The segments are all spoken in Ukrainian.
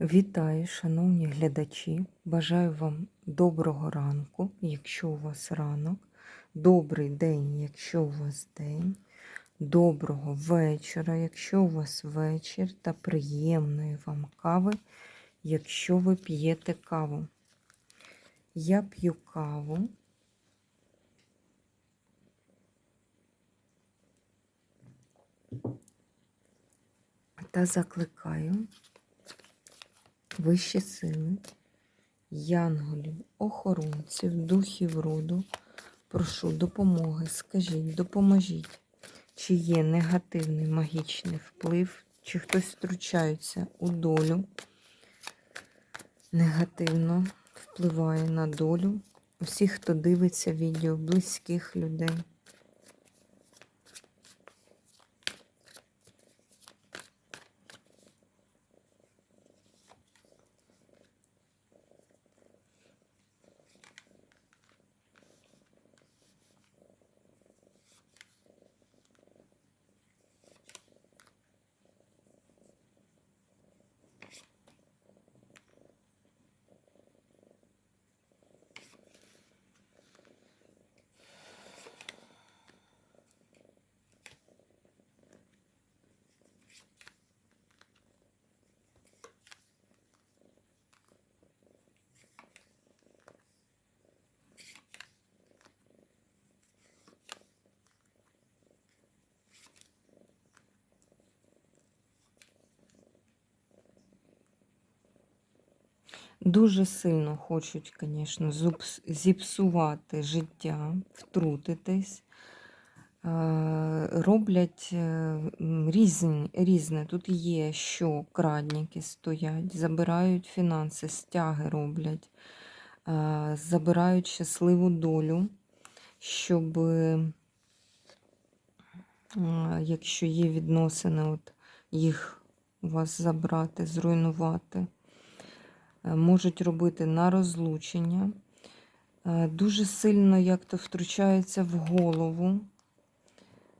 Вітаю, шановні глядачі! Бажаю вам доброго ранку, якщо у вас ранок, добрий день, якщо у вас день, доброго вечора, якщо у вас вечір, та приємної вам кави, якщо ви п'єте каву. Я п'ю каву. Та закликаю вищі сили, янголів, охоронців, духів роду. Прошу допомоги, скажіть, допоможіть, чи є негативний магічний вплив, чи хтось втручається у долю, негативно впливає на долю усіх, хто дивиться відео, близьких людей. Дуже сильно хочуть, звісно, зіпсувати життя, втрутитись. Е, Роблять е, різні, різне. Тут є, що крадники стоять, забирають фінанси, стяги роблять, е, забирають щасливу долю, щоб, якщо є відносини, от їх у вас забрати, зруйнувати. Е, можуть робити на розлучення. Е, Дуже сильно як то втручаються в голову,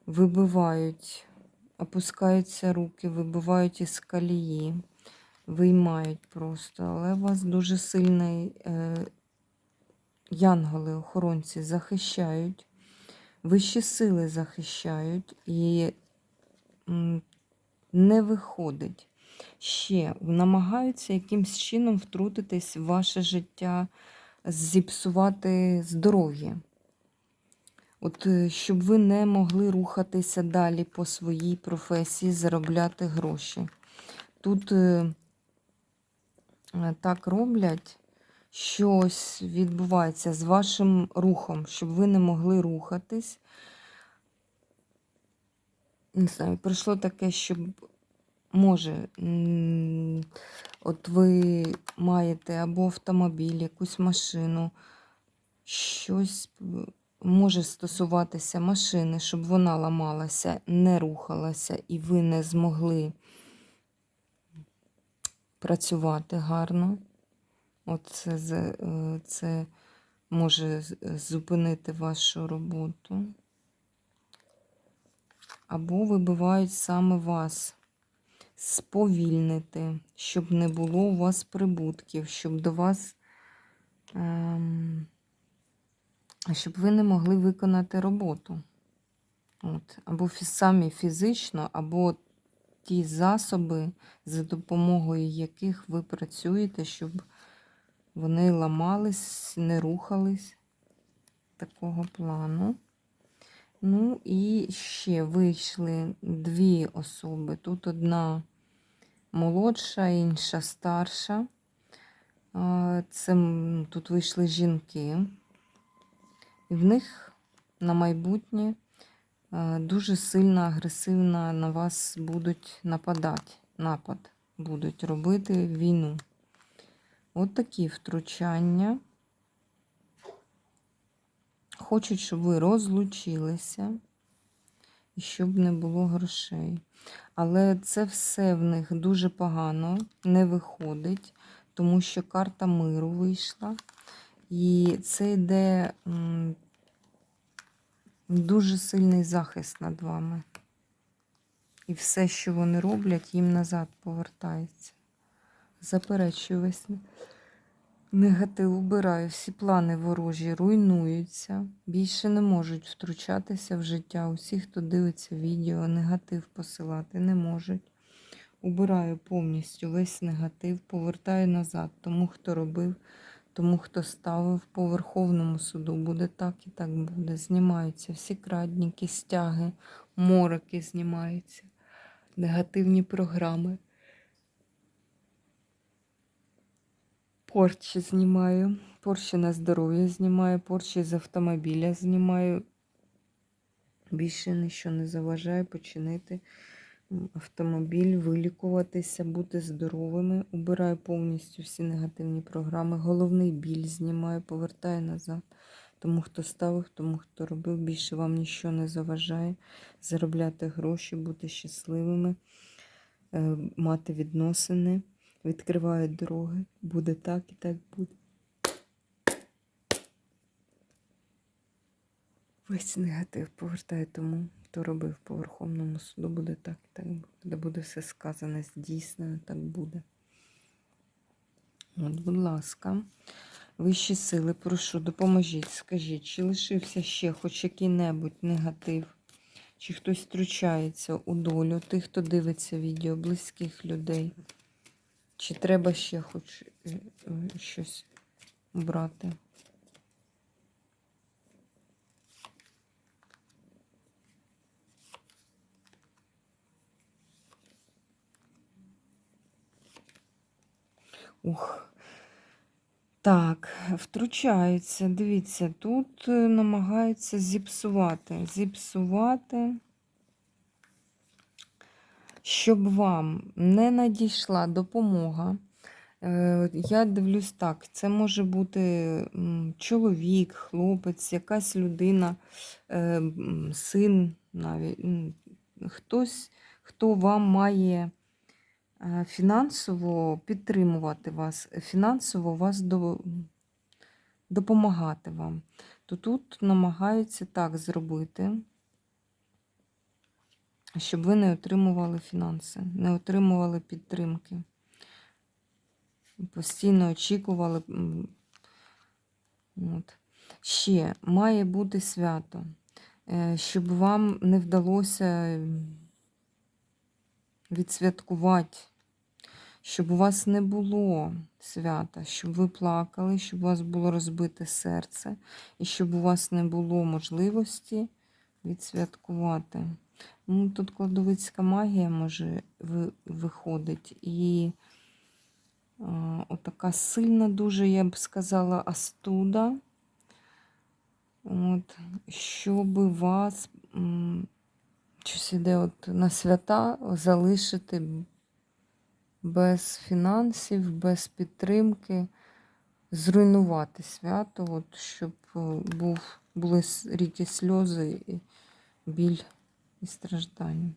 вибивають, опускаються руки, вибивають із калії, виймають просто. Але вас дуже сильний е, янголи, охоронці захищають, вищі сили захищають і не виходить ще намагаються якимсь чином втрутитись в ваше життя, зіпсувати здоров'я. От е, щоб ви не могли рухатися далі по своїй професії, заробляти гроші. Тут е, так роблять, щось відбувається з вашим рухом, щоб ви не могли рухатись. Не знаю, прийшло таке, щоб може, от ви маєте або автомобіль, якусь машину, щось може стосуватися машини, щоб вона ламалася, не рухалася, і ви не змогли працювати гарно. От це, е, це може зупинити вашу роботу. Або вибивають саме вас сповільнити, щоб не було у вас прибутків, щоб до вас, ем, щоб ви не могли виконати роботу. От. Або самі фізично, або ті засоби, за допомогою яких ви працюєте, щоб вони ламались, не рухались такого плану. Ну і ще вийшли дві особи. Тут одна молодша, інша старша. Це тут вийшли жінки. І в них на майбутнє е, дуже сильно агресивно на вас будуть нападати. Напад будуть робити війну. От такі втручання. Хочуть, щоб ви розлучилися і щоб не було грошей. Але це все в них дуже погано, не виходить, тому що карта миру вийшла. І це йде дуже сильний захист над вами. І все, що вони роблять, їм назад повертається. Заперечую весь негатив, убираю. Всі плани ворожі руйнуються. Більше не можуть втручатися в життя. Усі, хто дивиться відео, негатив посилати не можуть. Убираю повністю весь негатив, повертаю назад тому, хто робив, тому, хто ставив по Верховному суду. Буде так і так буде. Знімаються всі крадніки, стяги, мороки знімаються, негативні програми. Порчі знімаю, порчі на здоров'я знімаю, порчі з автомобіля знімаю. Більше нічого не заважає починити автомобіль, вилікуватися, бути здоровими. Убираю повністю всі негативні програми. Головний біль знімаю, повертаю назад. Тому, хто ставив, тому, хто робив, більше вам нічого не заважає. Заробляти гроші, бути щасливими, е, мати відносини. Відкриваю дороги. Буде так і так буде. Весь негатив повертаю тому, хто робив по Верховному суду, буде так і так буде. Де буде все сказане, здійснено, так буде. От, будь ласка, вищі сили, прошу, допоможіть, скажіть, чи лишився ще хоч який-небудь негатив, чи хтось втручається у долю тих, хто дивиться відео, близьких людей, чи треба ще хоч е, е, щось брати? Ух. Так, втручаються. Дивіться, тут е, намагаються зіпсувати. Зіпсувати, щоб вам не надійшла допомога. Е, Я дивлюсь так, це може бути чоловік, хлопець, якась людина, е, син навіть, хтось, хто вам має е, фінансово підтримувати вас, фінансово вас до, допомагати вам. То тут намагаються так зробити, щоб ви не отримували фінанси, не отримували підтримки. Постійно очікували. От. Ще має бути свято, е, щоб вам не вдалося відсвяткувати, щоб у вас не було свята, щоб ви плакали, щоб у вас було розбите серце, і щоб у вас не було можливості відсвяткувати. Ну, Тут кладовицька магія може виходить. І а, отака сильна, дуже, я б сказала, астуда. От, щоб вас щось іде от на свята залишити без фінансів, без підтримки, зруйнувати свято, от, щоб е, був, були ріки сльози, і біль і страждання.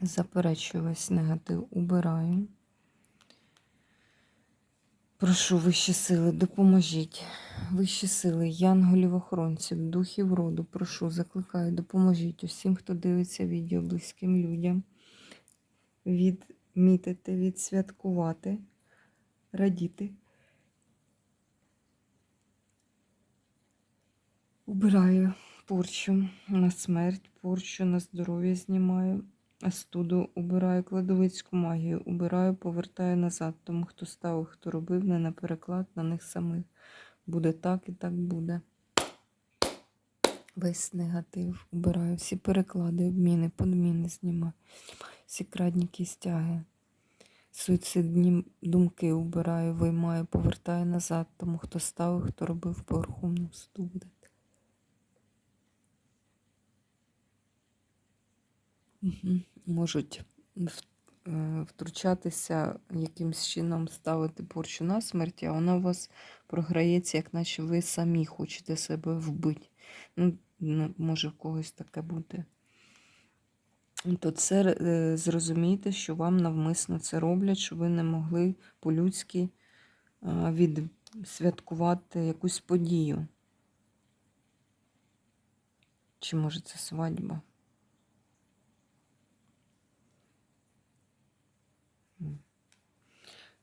Заперечую весь негатив, убираю. Прошу вищі сили, допоможіть. Вищі сили, янголів охоронців, духів роду, прошу, закликаю, допоможіть усім, хто дивиться відео близьким людям. Відмітити, відсвяткувати, радіти. Убираю порчу на смерть, порчу на здоров'я знімаю. Астуду убираю, кладовицьку магію убираю, повертаю назад. Тому хто ставив, хто робив, не на переклад, на них самих. Буде так і так буде. Весь негатив убираю, всі переклади, обміни, подміни знімаю, всі крадніки стяги. Суїцидні думки убираю, виймаю, повертаю назад. Тому хто ставив, хто робив по Верховному. Можуть е, втручатися якимсь чином ставити порчу на смерть, а вона у вас програється, як наче ви самі хочете себе вбити. Ну, може в когось таке бути. То це е, зрозумійте, що вам навмисно це роблять, щоб ви не могли по-людськи е, відсвяткувати якусь подію. Чи може це свадьба?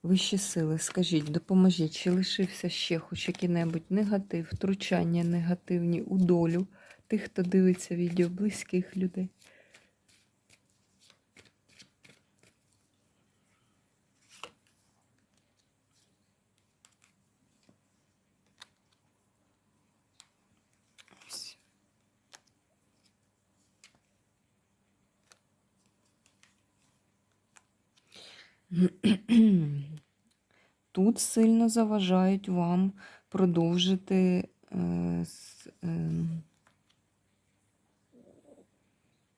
Вищі сили, скажіть, допоможіть, чи лишився ще хоч який-небудь негатив, втручання негативні у долю тих, хто дивиться відео, близьких людей. Тут сильно заважають вам продовжити е,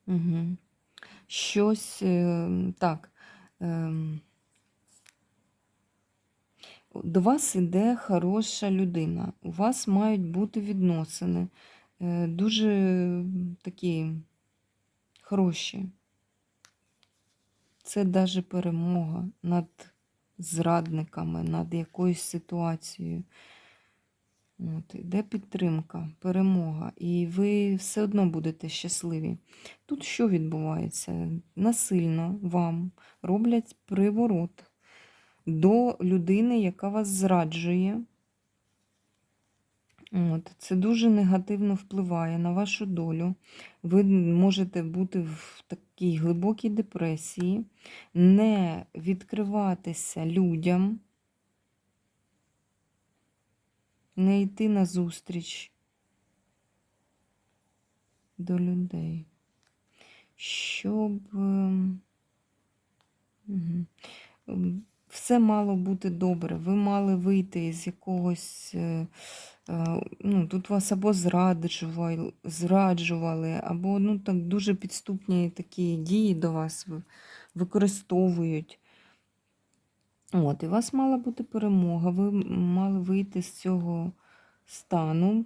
Угу. Щось е, так. ем, До вас іде хороша людина. У вас мають бути відносини е, дуже такі хороші. Це навіть перемога над зрадниками, над якоюсь ситуацією. От, іде підтримка, перемога, і ви все одно будете щасливі. Тут що відбувається? Насильно вам роблять приворот до людини, яка вас зраджує. От, це дуже негативно впливає на вашу долю. Ви можете бути в такій глибокій депресії, не відкриватися людям, не йти на зустріч до людей, щоб ем, все мало бути добре. Ви мали вийти з якогось. е, е, Ну, тут вас або зраджували, зраджували, або ну, так дуже підступні такі дії до вас використовують. От, і у вас мала бути перемога. Ви мали вийти з цього стану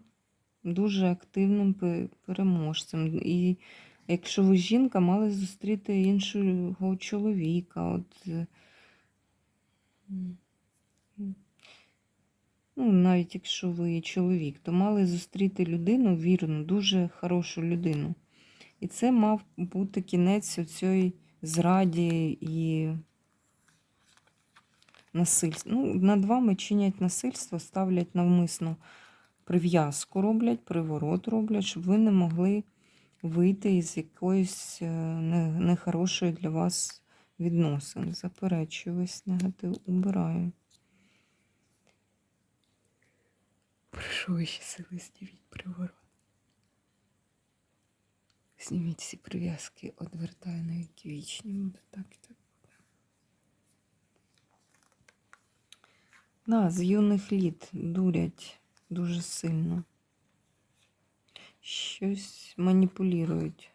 дуже активним переможцем. І якщо ви жінка, мали зустріти іншого чоловіка. От, е. Ну, навіть якщо ви чоловік, то мали зустріти людину вірну, дуже хорошу людину. І це мав бути кінець цієї зраді і насильства. Ну, над вами чинять насильство, ставлять навмисно прив'язку роблять, приворот роблять, щоб ви не могли вийти із якоїсь е, нехорошої для вас відносин. Заперечую весь негатив, убираю. Прошу ваші сили, зніміть приворот. Зніміть всі прив'язки, одвертаю на віки вічні. Буде так і так буде. Да, з юних літ дурять дуже сильно. Щось маніпулюють.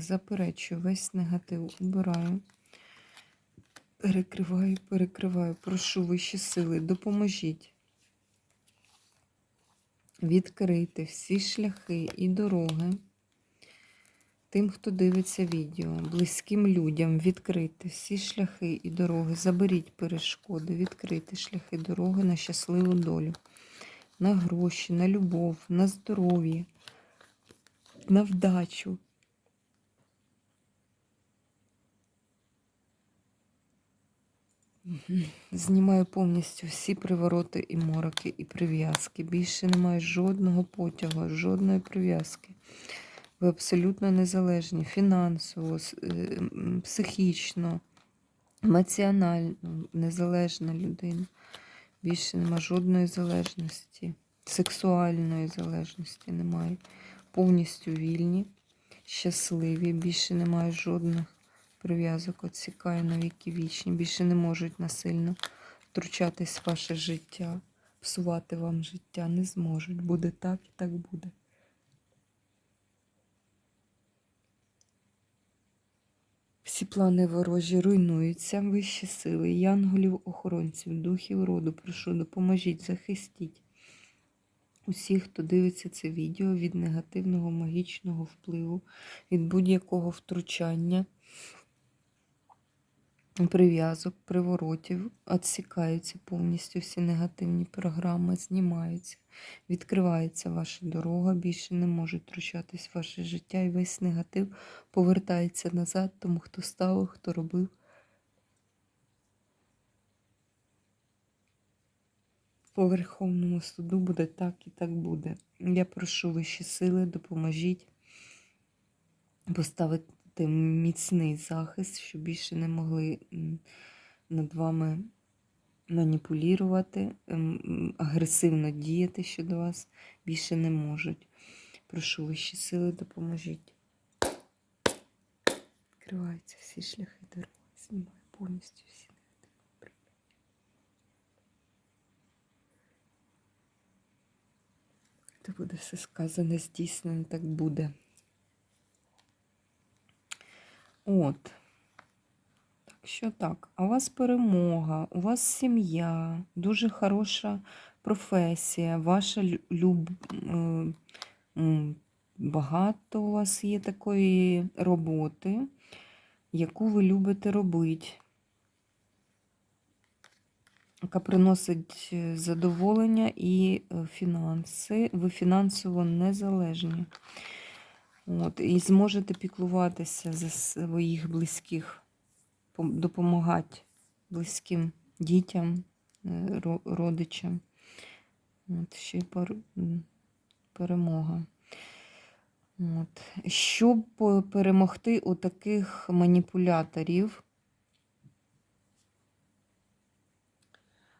Заперечую, весь негатив убираю. Перекриваю, перекриваю. Прошу вищі сили, допоможіть. Відкрити всі шляхи і дороги тим, хто дивиться відео, близьким людям відкрити всі шляхи і дороги. Заберіть перешкоди, відкрити шляхи дороги на щасливу долю, на гроші, на любов, на здоров'я, на вдачу. Знімаю повністю всі привороти і мороки, і прив'язки. Більше немає жодного потягу, жодної прив'язки. Ви абсолютно незалежні фінансово, е, психічно, емоціонально незалежна людина. Більше немає жодної залежності, сексуальної залежності немає. Повністю вільні, щасливі, більше немає жодних прив'язок, отсікаю на віки вічні. Більше не можуть насильно втручатись в ваше життя, псувати вам життя. Не зможуть. Буде так і так буде. Всі плани ворожі руйнуються, вищі сили, янголів, охоронців, духів роду, прошу, допоможіть, захистіть усіх, хто дивиться це відео від негативного магічного впливу, від будь-якого втручання. Прив'язок, приворотів, відсікаються повністю всі негативні програми, знімаються, відкривається ваша дорога, більше не може втручатись ваше життя, і весь негатив повертається назад, тому хто ставив, хто робив. По Верховному суду буде так і так буде. Я прошу вищі сили, допоможіть поставити міцний захист, щоб більше не могли над вами маніпулювати, ем, агресивно діяти щодо вас більше не можуть. Прошу вищі сили, допоможіть. Відкриваються всі шляхи дороги, знімаю повністю всі. Це буде все сказане, здійснено, так буде. От. Так що так, а у вас перемога, у вас сім'я, дуже хороша професія, ваша люб... багато у вас є такої роботи, яку ви любите робити, яка приносить е, задоволення і е, фінанси. Ви фінансово незалежні. От, і зможете піклуватися за своїх близьких, допомагати близьким дітям, е, родичам. От, ще й перемога. От. Щоб перемогти у таких маніпуляторів,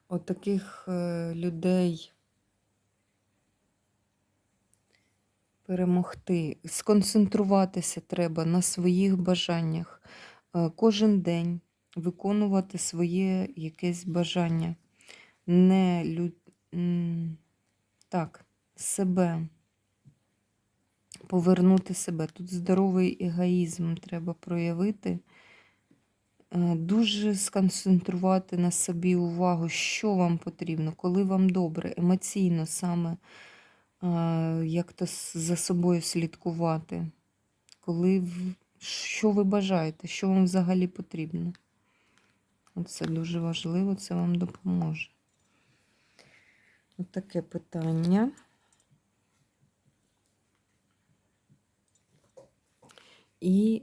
у таких е, людей перемогти, сконцентруватися треба на своїх бажаннях. Е, Кожен день виконувати своє якесь бажання. Не лю... так, себе. Повернути себе. Тут здоровий егоїзм треба проявити. Е, Дуже сконцентрувати на собі увагу, що вам потрібно, коли вам добре, емоційно саме як то за собою слідкувати, коли що ви бажаєте, що вам взагалі потрібно. Це дуже важливо, це вам допоможе. От таке питання. І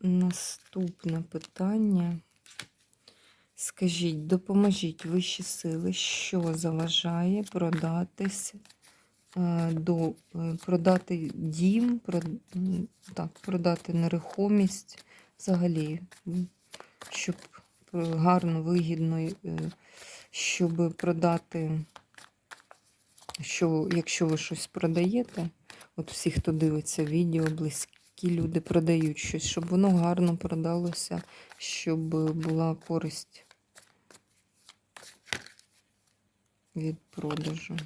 наступне питання. Скажіть, допоможіть вищі сили, що заважає продатись е, до е, продати дім, прод- так, продати нерухомість взагалі, щоб е, гарно, вигідно, щоб продати, що якщо ви щось продаєте, от всі, хто дивиться відео, близькі люди продають щось, щоб воно гарно продалося, щоб була користь від продажу.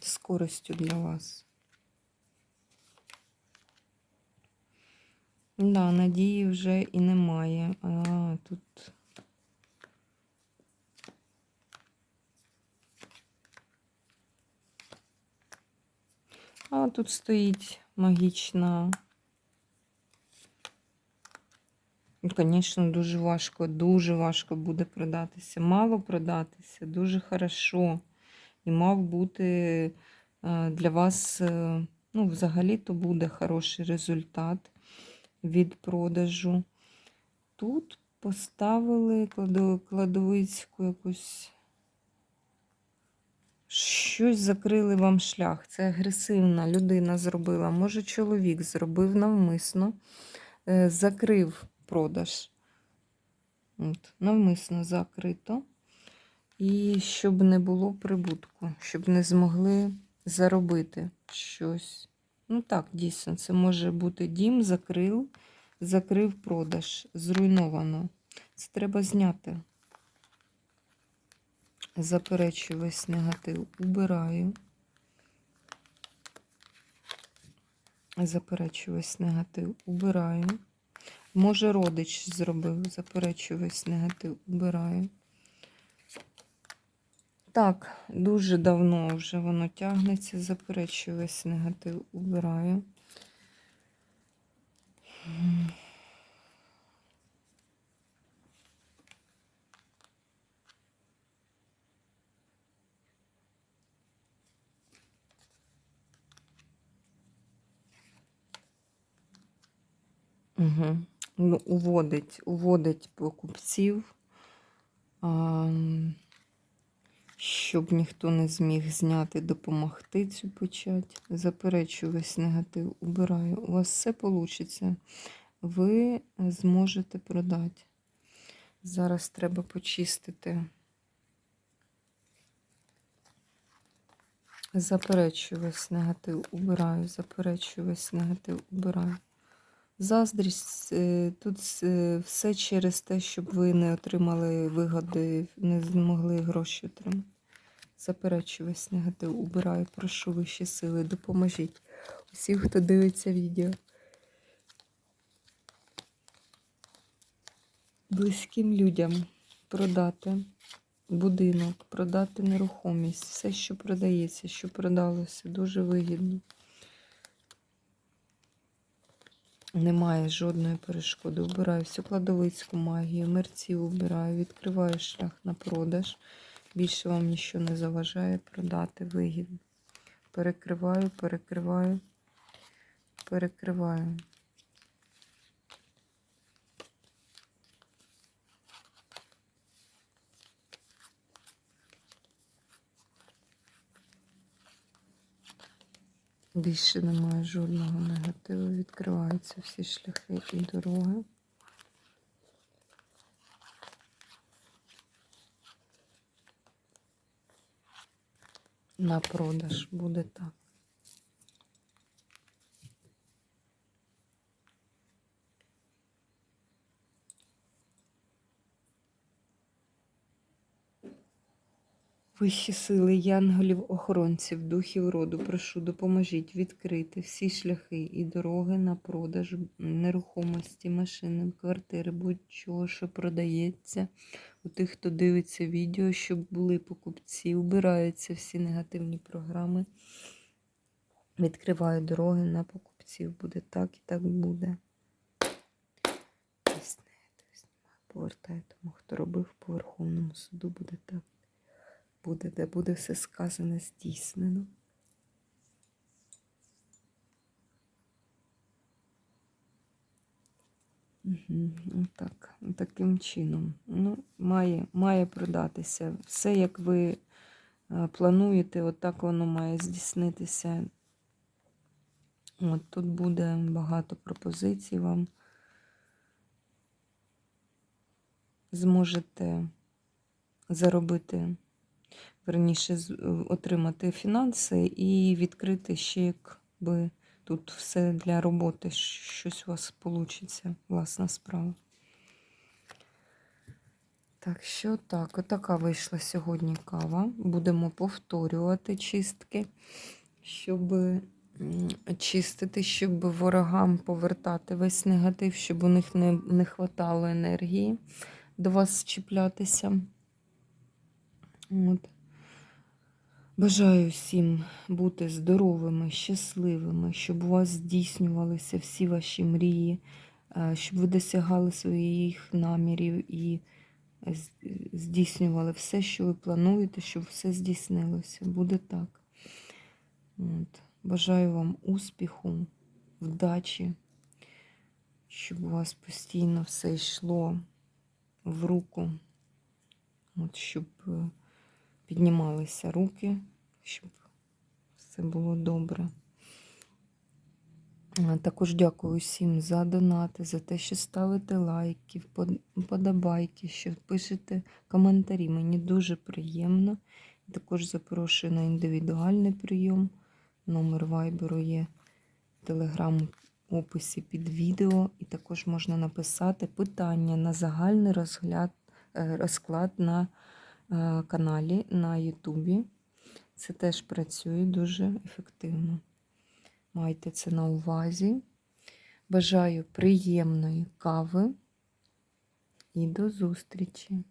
З користю для вас. Да, надії вже і немає. А, тут. А тут стоїть магічна. Ну, Звісно, дуже важко, дуже важко буде продатися. Мало продатися, дуже хорошо. І мав бути е, для вас, е, ну, взагалі-то буде хороший результат від продажу. Тут поставили кладовицьку якусь. Щось закрили вам шлях. Це агресивна людина зробила. Може, чоловік зробив навмисно, е, закрив продаж. От, навмисно закрито. І щоб не було прибутку, щоб не змогли заробити щось. Ну так, дійсно, це може бути дім, закрив, закрив продаж, зруйновано. Це треба зняти. Заперечую весь негатив. Убираю. Заперечую весь негатив. Убираю. Може, родич зробив. Заперечую весь негатив. Убираю. Так, дуже давно вже воно тягнеться, заперечую весь негатив, убираю. Угу. Ну, уводить, уводить покупців, а, щоб ніхто не зміг зняти, допомогти цю печать. Заперечую весь негатив, убираю. У вас все вийде. Ви зможете продати. Зараз треба почистити. Заперечую весь негатив, убираю, заперечую весь негатив, убираю. Заздрість е, тут е, все через те, щоб ви не отримали вигоди, не змогли гроші отримати. Заперечую весь негатив, убираю, прошу вищі сили, допоможіть усім, хто дивиться відео. Близьким людям продати будинок, продати нерухомість, все, що продається, що продалося, дуже вигідно. Немає жодної перешкоди. Убираю всю кладовицьку магію, мерців убираю, відкриваю шлях на продаж. Більше вам нічого не заважає продати вигідно. Перекриваю, перекриваю, перекриваю. Більше немає жодного негативу. Відкриваються всі шляхи і дороги. На продаж буде так. Вищі сили, янголів, охоронців, духів роду, прошу, допоможіть відкрити всі шляхи і дороги на продаж нерухомості, машини, квартири, будь-чого, що продається. У тих, хто дивиться відео, щоб були покупці, убираються всі негативні програми. Відкриваю дороги на покупців. Буде так і так буде. Повертаю тому, хто робив по Верховному суду, буде так буде, де буде все сказане здійснено. Угу, так, таким чином. Ну, Має має продатися. Все, як ви е, плануєте, отак воно має здійснитися. От Тут буде багато пропозицій вам. Зможете заробити верніше е, отримати фінанси і відкрити ще якби тут все для роботи, щось у вас вийде, власна справа. Так що так, отака вийшла сьогодні кава. Будемо повторювати чистки, щоб чистити, щоб ворогам повертати весь негатив, щоб у них не не хватало енергії до вас чіплятися. От. Бажаю всім бути здоровими, щасливими, щоб у вас здійснювалися всі ваші мрії, е, щоб ви досягали своїх намірів і здійснювали все, що ви плануєте, щоб все здійснилося. Буде так. От. Бажаю вам успіху, вдачі, щоб у вас постійно все йшло в руку, От, щоб е, піднімалися руки, щоб все було добре. Також дякую всім за донати, за те, що ставите лайки, подобайки, що пишете коментарі. Мені дуже приємно. Також запрошую на індивідуальний прийом. Номер вайберу є в телеграм описі під відео. І також можна написати питання на загальний розгляд, е, розклад на каналі на Ютубі. Це теж працює дуже ефективно. Майте це на увазі. Бажаю приємної кави і до зустрічі!